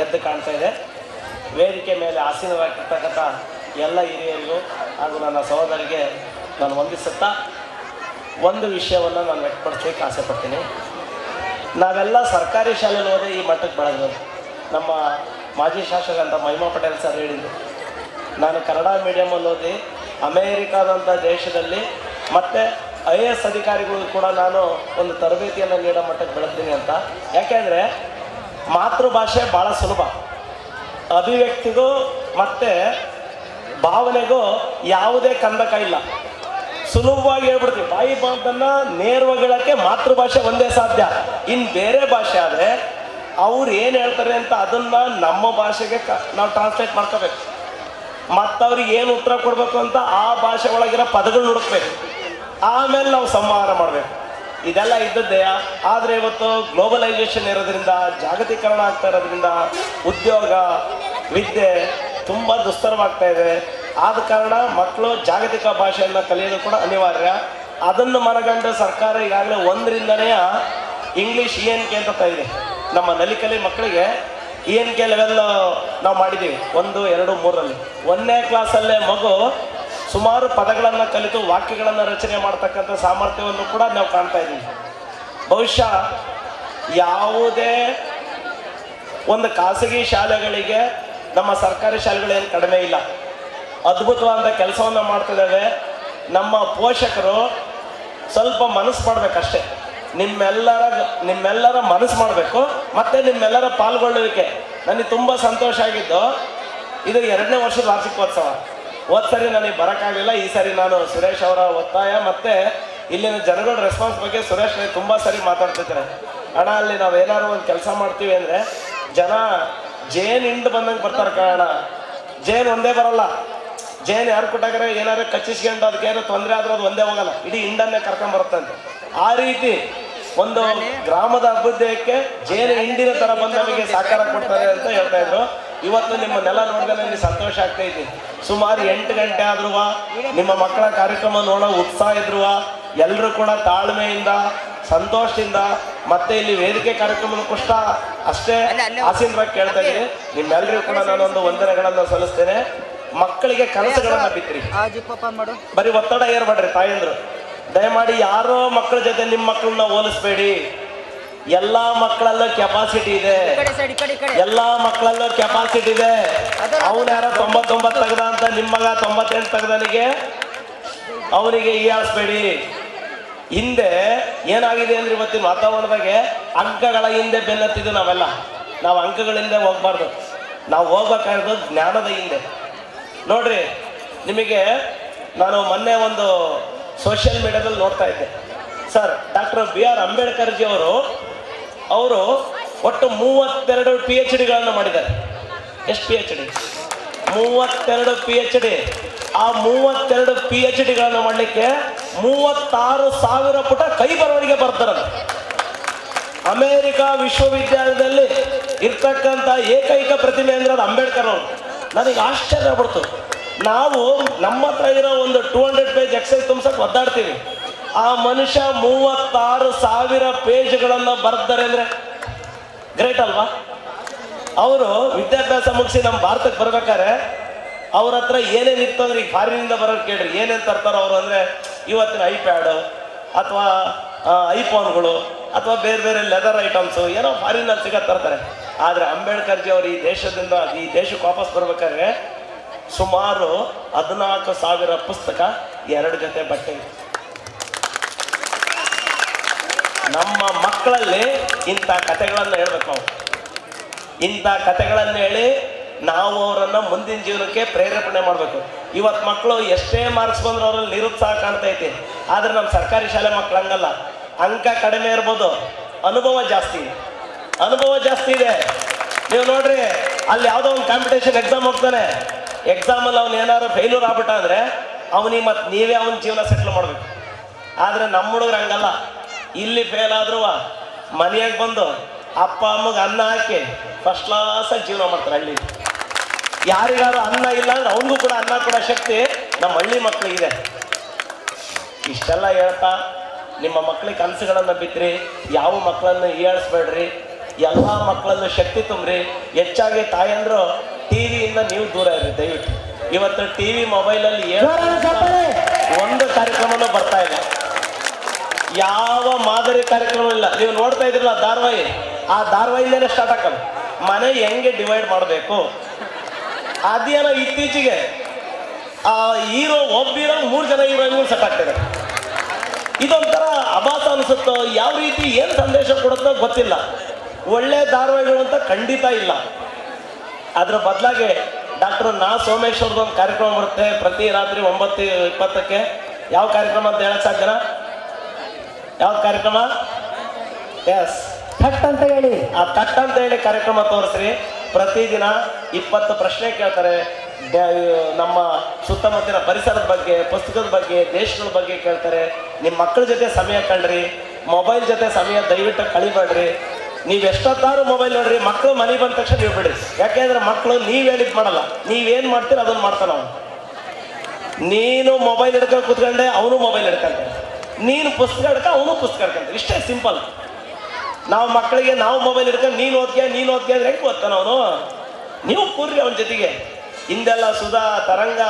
ಎದ್ದು ಕಾಣ್ತಾ ಇದೆ. ವೇದಿಕೆ ಮೇಲೆ ಆಸೀನವಾಗಿರ್ತಕ್ಕಂಥ ಎಲ್ಲ ಹಿರಿಯರಿಗೂ ಹಾಗೂ ನನ್ನ ಸಹೋದರಿಗೆ ನಾನು ವಂದಿಸುತ್ತಾ ಒಂದು ವಿಷಯವನ್ನು ನಾನು ವ್ಯಕ್ತಪಡಿಸ್ಲಿಕ್ಕೆ ಆಸೆ ಪಡ್ತೀನಿ ನಾವೆಲ್ಲ ಸರ್ಕಾರಿ ಶಾಲೆಯಲ್ಲಿ ಓದಿ ಈ ಮಟ್ಟಕ್ಕೆ ಬೆಳೆದ್ರು ನಮ್ಮ ಮಾಜಿ ಶಾಸಕರಂತ ಮಹಿಮಾ ಪಟೇಲ್ ಸರ್ ಹೇಳಿದರು. ನಾನು ಕನ್ನಡ ಮೀಡಿಯಮಲ್ಲಿ ಓದಿ ಅಮೇರಿಕಾದಂಥ ದೇಶದಲ್ಲಿ ಮತ್ತು ಐ ಎ ಎಸ್ ಅಧಿಕಾರಿಗಳು ಕೂಡ ನಾನು ಒಂದು ತರಬೇತಿಯನ್ನು ನೀಡೋ ಮಟ್ಟಕ್ಕೆ ಬೆಳೆದ್ದೀನಿ ಅಂತ. ಯಾಕೆಂದರೆ ಮಾತೃಭಾಷೆ ಭಾಳ ಸುಲಭ. ಅಭಿವ್ಯಕ್ತಿಗೂ ಮತ್ತು ಭಾವನೆಗೂ ಯಾವುದೇ ಕಂದಕ ಇಲ್ಲ. ಸುಲಭವಾಗಿ ಹೇಳ್ಬಿಡ್ತೀವಿ ಬಾಯಿ ಮಾತನ್ನು ನೇರವಾಗಿ ಹೇಳಕ್ಕೆ ಮಾತೃಭಾಷೆ ಒಂದೇ ಸಾಧ್ಯ. ಇನ್ನು ಬೇರೆ ಭಾಷೆ ಆದರೆ ಅವ್ರು ಏನು ಹೇಳ್ತಾರೆ ಅಂತ ಅದನ್ನ ನಮ್ಮ ಭಾಷೆಗೆ ಕ, ನಾವು ಟ್ರಾನ್ಸ್ಲೇಟ್ ಮಾಡ್ಕೋಬೇಕು. ಮತ್ತವ್ರಿಗೆ ಏನು ಉತ್ತರ ಕೊಡಬೇಕು ಅಂತ ಆ ಭಾಷೆ ಒಳಗಿರೋ ಪದಗಳನ್ನ ಹುಡುಕ್ಬೇಕು. ಆಮೇಲೆ ನಾವು ಸಂಹಾರ ಮಾಡಬೇಕು. ಇದೆಲ್ಲ ಇದ್ದದ್ದೇ. ಆದರೆ ಇವತ್ತು ಗ್ಲೋಬಲೈಸೇಷನ್ ಇರೋದ್ರಿಂದ, ಜಾಗತೀಕರಣ ಆಗ್ತಾ ಇರೋದ್ರಿಂದ ಉದ್ಯೋಗ, ವಿದ್ಯೆ ತುಂಬ ದುಸ್ತರವಾಗ್ತಾ ಇದೆ. ಆದ ಕಾರಣ ಮಕ್ಕಳು ಜಾಗತಿಕ ಭಾಷೆಯನ್ನು ಕಲಿಯೋದು ಕೂಡ ಅನಿವಾರ್ಯ. ಅದನ್ನು ಮನಗಂಡು ಸರ್ಕಾರ ಈಗಾಗಲೇ ಒಂದರಿಂದನೇ ಇಂಗ್ಲೀಷ್ ಇ ಎನ್ ಕೆ ಅಂತ ಇದೆ ನಮ್ಮ ನಲಿಕಲಿ ಮಕ್ಕಳಿಗೆ ಇ ಎನ್ ಕೆ ಲೆವೆಲ್ ನಾವು ಮಾಡಿದ್ದೀವಿ. ಒಂದು, ಎರಡು, ಮೂರರಲ್ಲಿ. ಒಂದನೇ ಕ್ಲಾಸಲ್ಲೇ ಮಗು ಸುಮಾರು ಪದಗಳನ್ನು ಕಲಿತು ವಾಕ್ಯಗಳನ್ನು ರಚನೆ ಮಾಡ್ತಕ್ಕಂಥ ಸಾಮರ್ಥ್ಯವನ್ನು ಕೂಡ ನಾವು ಕಾಣ್ತಾ ಇದ್ದೀವಿ. ಬಹುಶಃ ಯಾವುದೇ ಒಂದು ಖಾಸಗಿ ಶಾಲೆಗಳಿಗೆ ನಮ್ಮ ಸರ್ಕಾರಿ ಶಾಲೆಗಳೇನು ಕಡಿಮೆ ಇಲ್ಲ. ಅದ್ಭುತವಾದ ಕೆಲಸವನ್ನು ಮಾಡ್ತಿದ್ದೇವೆ ನಮ್ಮ ಪೋಷಕರು ಸ್ವಲ್ಪ ಮನಸ್ಸು ಮಾಡಬೇಕಷ್ಟೇ. ನಿಮ್ಮೆಲ್ಲರ ನಿಮ್ಮೆಲ್ಲರ ಮನಸ್ಸು ಮಾಡಬೇಕು, ಮತ್ತು ನಿಮ್ಮೆಲ್ಲರ ಪಾಲ್ಗೊಳ್ಳುವಿಕೆ. ನನಗೆ ತುಂಬ ಸಂತೋಷ ಆಗಿದ್ದು, ಇದು ಎರಡನೇ ವರ್ಷದ ವಾರ್ಷಿಕೋತ್ಸವ. ಸರಿ ನನಗೆ ಬರೋಕ್ಕಾಗಲಿಲ್ಲ. ಈ ಸರಿ ನಾನು ಸುರೇಶ್ ಅವರ ಒತ್ತಾಯ ಮತ್ತು ಇಲ್ಲಿನ ಜನಗಳ ರೆಸ್ಪಾನ್ಸ್ ಬಗ್ಗೆ ಸುರೇಶ್ ತುಂಬ ಸರಿ ಮಾತಾಡ್ತಿದ್ದಾರೆ ಅಣ್ಣ ಅಲ್ಲಿ ನಾವು ಏನಾದ್ರು ಒಂದು ಕೆಲಸ ಮಾಡ್ತೀವಿ ಅಂದರೆ ಜನ ಜೇನ್ ಹಿಂಡು ಬಂದಂಗೆ ಬರ್ತಾರೆ ಕಾರಣ ಜೇನ್ ಒಂದೇ ಬರಲ್ಲ. ಜೇನ್ ಯಾರು ಕೊಟ್ಟಾಗ್ರೆ ಏನಾದ್ರು ಕಚ್ಚಿಸ್ಕೊಂಡು ಅದಕ್ಕೆ ಏನೋ ತೊಂದರೆ ಆದ್ರೂ ಅದು ಒಂದೇ ಹೋಗಲ್ಲ. ಇಡೀ ಹಿಂಡನ್ನೇ ಕರ್ಕೊಂಡ್ ಬರುತ್ತಂತೆ ಆ ರೀತಿ ಒಂದು ಗ್ರಾಮದ ಅಭಿವೃದ್ಧಿಯಕ್ಕೆ ಜೇನು ಹಿಂಡಿನ ತರ ಬಂದವರಿಗೆ ನಮಗೆ ಸಹಕಾರ ಕೊಡ್ತಾರೆ ಅಂತ ಹೇಳ್ತಾ ಇದ್ರು. ಇವತ್ತು ನಿಮ್ಮ ನೆಲ ನೋಡಿದ್ರೆ ನನಗೆ ಸಂತೋಷ ಆಗ್ತೈತಿ ಸುಮಾರು ಎಂಟು ಗಂಟೆ ಆದ್ರೂ ನಿಮ್ಮ ಮಕ್ಕಳ ಕಾರ್ಯಕ್ರಮ ನೋಡೋ ಉತ್ಸಾಹ ಇದ್ರು ಎಲ್ಲರೂ ಕೂಡ ತಾಳ್ಮೆಯಿಂದ ಸಂತೋಷದಿಂದ ಮತ್ತೆ ಇಲ್ಲಿ ವೇದಿಕೆ ಕಾರ್ಯಕ್ರಮದ ಕುಷ್ಟ ಅಷ್ಟೇ ಆಸೀನರಾಗಿ ಕೇಳ್ತಾ ಇದ್ದೀನಿ. ನಿಮ್ಮೆಲ್ಲರಿಗೂ ಕೂಡ ನಾನೊಂದು ವಂದನೆಗಳನ್ನು ಸಲ್ಲಿಸ್ತೇನೆ. ಮಕ್ಕಳಿಗೆ ಕನಸುಗಳನ್ನ ಬಿತ್ರಿ. ಬರೀ ಒತ್ತಡ ಏರ್ಬೇಡ್ರಿ ತಾಯಂದ್ರು. ದಯಮಾಡಿ ಯಾರೋ ಮಕ್ಕಳ ಜೊತೆ ನಿಮ್ಮ ಮಕ್ಕಳನ್ನ ಹೋಲಿಸ್ಬೇಡಿ. ಎಲ್ಲಾ ಮಕ್ಕಳಲ್ಲೂ ಕೆಪಾಸಿಟಿ ಇದೆ. ಎಲ್ಲ ಈ ಈ ಮಕ್ಕಳಲ್ಲೂ ಕೆಪಾಸಿಟಿ ಇದೆ. ಅವನ ಯಾರ ತೊಂಬತ್ತೊಂಬತ್ತು ತೆಗ್ದ ಅಂತ ನಿಮ್ಮ ಮಗ ತೊಂಬತ್ತೆಂಟು ತೆಗ್ದನಿಗೆ ಅವನಿಗೆ ಹೀಯಾಳಿಸ್ಬೇಡಿ. ಹಿಂದೆ ಏನಾಗಿದೆ ಅಂದ್ರೆ ಇವತ್ತಿನ ವಾತಾವರಣದಾಗೆ ಅಂಕಗಳ ಹಿಂದೆ ಬೆನ್ನತ್ತಿದ್ದು ನಾವೆಲ್ಲ. ನಾವು ಅಂಕಗಳಿಂದ ಹೋಗ್ಬಾರ್ದು. ನಾವು ಹೋಗ್ಬೇಕಾಗಿರೋದು ಜ್ಞಾನದ ಹಿಂದೆ. ನೋಡ್ರಿ ನಿಮಗೆ ನಾನು ಮೊನ್ನೆ ಒಂದು ಸೋಷಿಯಲ್ ಮೀಡಿಯಾದಲ್ಲಿ ನೋಡ್ತಾ ಇದ್ದೆ. Sir doctor B R Ambedkar ji ಅವರು ಅವರು ಒಟ್ಟು ಮೂವತ್ತೆರಡು ಪಿ ಎಚ್ ಡಿಗಳನ್ನು ಮಾಡಿದ್ದಾರೆ. ಎಷ್ಟು ಪಿ ಎಚ್ ಡಿ ಮೂವತ್ತೆರಡು ಪಿ ಎಚ್ ಡಿ ಆ ಮೂವತ್ತೆರಡು ಪಿ ಎಚ್ ಡಿಗಳನ್ನು ಮಾಡಲಿಕ್ಕೆ ಮೂವತ್ತಾರು ಸಾವಿರ ಪುಟ ಕೈ ಬರವಣಿಗೆ ಬರ್ತಾರೆ. ಅಮೇರಿಕಾ ವಿಶ್ವವಿದ್ಯಾಲಯದಲ್ಲಿ ಇರ್ತಕ್ಕಂಥ ಏಕೈಕ ಪ್ರತಿಮೆ ಅಂದ್ರೆ ಅದು ಅಂಬೇಡ್ಕರ್ ಅವರು. ನನಗೆ ಆಶ್ಚರ್ಯ ಪಡ್ತು ನಾವು ನಮ್ಮ ಹತ್ರ ಇರೋ ಒಂದು ಟೂ ಹಂಡ್ರೆಡ್ ಪೇಜ್ ಎಕ್ಸೈಸ್ ತುಂಬಿಸಕ್ಕೆ ಒದ್ದಾಡ್ತೀವಿ. ಆ ಮನುಷ್ಯ ಮೂವತ್ತಾರು ಸಾವಿರ ಪೇಜ್ಗಳನ್ನು ಬರ್ತಾರೆ ಅಂದ್ರೆ ಗ್ರೇಟ್ ಅಲ್ವಾ? ಅವರು ವಿದ್ಯಾಭ್ಯಾಸ ಮುಗಿಸಿ ನಮ್ಮ ಭಾರತಕ್ಕೆ ಬರ್ಬೇಕಾದ್ರೆ ಅವ್ರ ಹತ್ರ ಏನೇನಿತ್ತು ಅಂದ್ರೆ ಈಗ ಫಾರಿನಿಂದ ಬರೋದು ಕೇಳ್ರಿ, ಏನೇನು ತರ್ತಾರೋ ಅವರು ಅಂದ್ರೆ ಇವತ್ತಿನ ಐಪ್ಯಾಡ್ ಅಥವಾ ಐಫೋನ್ಗಳು ಅಥವಾ ಬೇರೆ ಬೇರೆ ಲೆದರ್ ಐಟಮ್ಸು ಏನೋ ಫಾರಿನಲ್ಲಿ ಸಿಗತ್ ತರ್ತಾರೆ. ಆದರೆ ಅಂಬೇಡ್ಕರ್ ಜಿ ಅವರು ಈ ದೇಶದಿಂದ, ಈ ದೇಶಕ್ಕೆ ವಾಪಸ್ ಬರ್ಬೇಕಾದ್ರೆ ಸುಮಾರು ಹದಿನಾಲ್ಕು ಸಾವಿರ ಪುಸ್ತಕ ಎರಡು ಜೊತೆ ಬಟ್ಟೆ. ನಮ್ಮ ಮಕ್ಕಳಲ್ಲಿ ಇಂಥ ಕಥೆಗಳನ್ನು ಹೇಳ್ಬೇಕು ನಾವು. ಇಂಥ ಕಥೆಗಳನ್ನು ಹೇಳಿ ನಾವು ಅವರನ್ನು ಮುಂದಿನ ಜೀವನಕ್ಕೆ ಪ್ರೇರೇಪಣೆ ಮಾಡಬೇಕು. ಇವತ್ತು ಮಕ್ಕಳು ಎಷ್ಟೇ ಮಾರ್ಕ್ಸ್ ಬಂದ್ರು ಅವರಲ್ಲಿ ನಿರುತ್ಸಾಹ ಕಾಣ್ತೈತಿ ಆದರೆ ನಮ್ಮ ಸರ್ಕಾರಿ ಶಾಲೆ ಮಕ್ಕಳು ಹಂಗಲ್ಲ. ಅಂಕ ಕಡಿಮೆ ಇರ್ಬೋದು. ಅನುಭವ ಜಾಸ್ತಿ. ಅನುಭವ ಜಾಸ್ತಿ ಇದೆ. ನೀವು ನೋಡ್ರಿ, ಅಲ್ಲಿ ಯಾವುದೋ ಒಂದು ಕಾಂಪಿಟೇಷನ್ ಎಕ್ಸಾಮ್ ಹೋಗ್ತಾನೆ. ಎಕ್ಸಾಮಲ್ಲಿ ಅವ್ನು ಏನಾದ್ರು ಫೇಲ್ಯೂರ್ ಆಗ್ಬಿಟ್ಟ ಅಂದರೆ, ಅವನಿಗೆ ಮತ್ತೆ ನೀವೇ ಅವನ ಜೀವನ ಸೆಟ್ಲ್ ಮಾಡಬೇಕು. ಆದರೆ ನಮ್ಮ ಹುಡುಗರು ಹಂಗಲ್ಲ. ಇಲ್ಲಿ ಫೇಲ್ ಆದ್ರೂ ಮನೆಯಾಗ ಬಂದು ಅಪ್ಪ, ಅಮ್ಮಗೆ ಅನ್ನ ಹಾಕಿ ಫಸ್ಟ್ ಕ್ಲಾಸಾಗಿ ಜೀವನ ಮಾಡ್ತಾರೆ ಹಳ್ಳಿ. ಯಾರಿಗಾರು ಅನ್ನ ಇಲ್ಲ ಅಂದ್ರೆ ಅವನಿಗೂ ಕೂಡ ಅನ್ನ ಕೊಡೋ ಶಕ್ತಿ ನಮ್ಮ ಹಳ್ಳಿ ಮಕ್ಕಳಿಗಿದೆ ಇಷ್ಟೆಲ್ಲ ಹೇಳ್ತಾ ನಿಮ್ಮ ಮಕ್ಕಳಿಗೆ ಕನಸುಗಳನ್ನು ಬಿತ್ತಿರಿ ಯಾವ ಮಕ್ಕಳನ್ನು ಹೀಯಾಳಿಸ್ಬೇಡ್ರಿ ಎಲ್ಲ ಮಕ್ಕಳನ್ನು ಶಕ್ತಿ ತುಂಬ್ರಿ, ಹೆಚ್ಚಾಗಿ ತಾಯಂದ್ರು ಟಿವಿಯಿಂದ ನೀವು ದೂರ ಇರಿ ದಯವಿಟ್ಟು. ಇವತ್ತು ಟಿವಿ ಮೊಬೈಲಲ್ಲಿ ಏನು ಒಂದು ಕಾರ್ಯಕ್ರಮನೂ ಬರ್ತಾ ಇಲ್ಲ ಯಾವ ಮಾದರಿ ಕಾರ್ಯಕ್ರಮ ಇಲ್ಲ. ನೀವು ನೋಡ್ತಾ ಇದ್ರಲ್ಲ ಧಾರವಾಹಿ. ಆ ಧಾರವಾಹಿಯಿಂದಲೇ ಸ್ಟಾರ್ಟ್ ಹಾಕಲ್ಲ ಮನೆ ಹೆಂಗೆ ಡಿವೈಡ್ ಮಾಡಬೇಕು? ಅದೇನೋ ಇತ್ತೀಚೆಗೆ, ಆ ಹೀರೋ ಒಬ್ಬೀರೋ ಮೂರು ಜನ ಹೀರೋಯಿನ್ಗಳು ಸೆಟ್ ಆಗ್ತಾರೆ ಇದೊಂಥರ ಅಭಾಸ ಅನಿಸುತ್ತೋ, ಯಾವ ರೀತಿ ಏನು ಸಂದೇಶ ಕೊಡುತ್ತೋ ಗೊತ್ತಿಲ್ಲ. ಒಳ್ಳೆ ಧಾರವಾಹಿಗಳು ಅಂತ ಖಂಡಿತ ಇಲ್ಲ. ಅದರ ಬದಲಾಗಿ ಡಾಕ್ಟರ್ ನಾ ಸೋಮೇಶ್ವರದ ಒಂದು ಕಾರ್ಯಕ್ರಮ ಬರುತ್ತೆ ಪ್ರತಿ ರಾತ್ರಿ ಒಂಬತ್ತು ಇಪ್ಪತ್ತಕ್ಕೆ. ಯಾವ ಕಾರ್ಯಕ್ರಮ ಅಂತ ಹೇಳಕ್ ಸಾಧ್ಯನಾ? ಯಾವ ಕಾರ್ಯಕ್ರಮ? ಎಸ್ ಥಟ್ ಅಂತ ಹೇಳಿ. ಆ ತಟ್ ಅಂತ ಹೇಳಿ ಕಾರ್ಯಕ್ರಮ ತೋರಿಸ್ರಿ. ಪ್ರತಿದಿನ ಇಪ್ಪತ್ತು ಪ್ರಶ್ನೆ ಕೇಳ್ತಾರೆ. ನಮ್ಮ ಸುತ್ತಮುತ್ತಲಿನ ಪರಿಸರದ ಬಗ್ಗೆ ಪುಸ್ತಕದ ಬಗ್ಗೆ ದೇಶಗಳ ಬಗ್ಗೆ ಕೇಳ್ತಾರೆ. ನಿಮ್ಮ ಮಕ್ಕಳ ಜೊತೆ ಸಮಯ ಕಳ್ರಿ. ಮೊಬೈಲ್ ಜೊತೆ ಸಮಯ ದಯವಿಟ್ಟು ಕಳಿಬೇಡ್ರಿ. ನೀವು ಎಷ್ಟೊತ್ತಾರು ಮೊಬೈಲ್ ನೋಡ್ರಿ ಮಕ್ಕಳು ಮನೆ ಬಂದ ತಕ್ಷಣ ನೀವು ಬಿಡ್ರಿ. ಯಾಕೆಂದ್ರೆ ಮಕ್ಕಳು ನೀವು ಹೇಳಿದ್ ಮಾಡಲ್ಲ. ನೀವೇನು ಮಾಡ್ತೀರ ಅದನ್ನ ಮಾಡ್ತಾನ ಅವನು. ನೀನು ಮೊಬೈಲ್ ಹಿಡ್ಕೊಂಡು ಕೂತ್ಕೊಂಡೆ ಅವನು ಮೊಬೈಲ್ ಹಿಡ್ಕೊಂತಾನೆ. ನೀನು ಪುಸ್ತಕ ಹಿಡ್ಕ, ಅವನು ಪುಸ್ತಕ ಹಿಡ್ಕಂತ. ಇಷ್ಟೇ ಸಿಂಪಲ್ ನಾವು ಮಕ್ಕಳಿಗೆ, ನಾವು ಮೊಬೈಲ್ ಹಿಡ್ಕೊಂಡು ನೀನು ಓದ್ಕೆ ನೀನು ಓದ್ಕೆ ಅಂದ್ರೆ ಹೆಂಗೆ ಓದ್ತಾನ ಅವನು? ನೀವು ಕೂರ್ರಿ ಅವನ ಜೊತೆಗೆ. ಹಿಂದೆಲ್ಲ ಸುಧಾ, ತರಂಗ,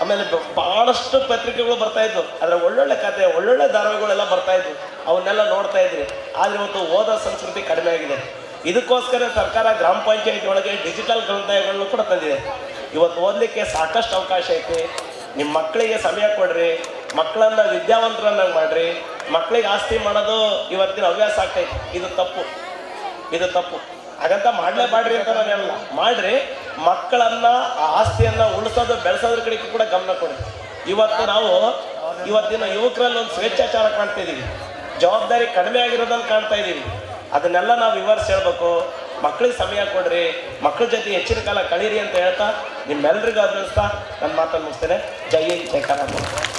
ಆಮೇಲೆ ಬಹಳಷ್ಟು ಪತ್ರಿಕೆಗಳು ಬರ್ತಾ ಇದ್ವು. ಆದರೆ ಒಳ್ಳೊಳ್ಳೆ ಕತೆ, ಒಳ್ಳೊಳ್ಳೆ ಧಾರಾವಾಹಿಗಳೆಲ್ಲ ಬರ್ತಾ ಇದ್ವು. ಅವನ್ನೆಲ್ಲ ನೋಡ್ತಾ ಇದ್ರಿ. ಆದರೆ ಇವತ್ತು ಓದೋ ಸಂಸ್ಕೃತಿ ಕಡಿಮೆ ಆಗಿದೆ. ಇದಕ್ಕೋಸ್ಕರ ಸರ್ಕಾರ ಗ್ರಾಮ ಪಂಚಾಯತಿ ಒಳಗೆ ಡಿಜಿಟಲ್ ಗ್ರಂಥಾಲಯಗಳನ್ನು ಕೂಡ ತಂದಿದೆ. ಇವತ್ತು ಓದಲಿಕ್ಕೆ ಸಾಕಷ್ಟು ಅವಕಾಶ ಐತಿ. ನಿಮ್ಮ ಮಕ್ಕಳಿಗೆ ಸಮಯ ಕೊಡ್ರಿ. ಮಕ್ಕಳನ್ನ ವಿದ್ಯಾವಂತರನ್ನಾಗಿ ಮಾಡ್ರಿ. ಮಕ್ಕಳಿಗೆ ಆಸ್ತಿ ಮಾಡೋದು ಇವತ್ತಿನ ಹವ್ಯಾಸ ಆಗ್ತೈತಿ. ಇದು ತಪ್ಪು. ಇದು ತಪ್ಪು. ಹಾಗಂತ ಮಾಡ್ಲೇಬಾಡ್ರಿ ಅಂತ ನಾನು ಹೇಳಲ್ಲ. ಮಾಡ್ರಿ. ಮಕ್ಕಳನ್ನ ಆಸ್ತಿಯನ್ನ ಉಳಿಸೋದು, ಬೆಳೆಸೋದ್ರ ಕಡೆಗೆ ಕೂಡ ಗಮನ ಕೊಡಿ. ಇವತ್ತು ನಾವು ಇವತ್ತಿನ ಯುವಕರಲ್ಲಿ ಒಂದು ಸ್ವೇಚ್ಛಾಚಾರ ಕಾಣ್ತಾ ಇದ್ದೀವಿ ಜವಾಬ್ದಾರಿ ಕಡಿಮೆ ಆಗಿರೋದನ್ನ ಕಾಣ್ತಾ ಇದ್ದೀವಿ ಅದನ್ನೆಲ್ಲ ನಾವು ವಿವರಿಸಿ ಹೇಳ್ಬೇಕು. ಮಕ್ಕಳಿಗೆ ಸಮಯ ಕೊಡ್ರಿ. ಮಕ್ಕಳ ಜೊತೆ ಹೆಚ್ಚಿನ ಕಾಲ ಕಳೀರಿ ಅಂತ ಹೇಳ್ತಾ ನಿಮ್ಮೆಲ್ಲರಿಗೂ ಅಭಿನಯಿಸ್ತಾ ನನ್ನ ಮಾತನ್ನು ಮುಗಿಸ್ತೇನೆ. ಜೈ ಜೈ ಕರ್ನಾಟಕ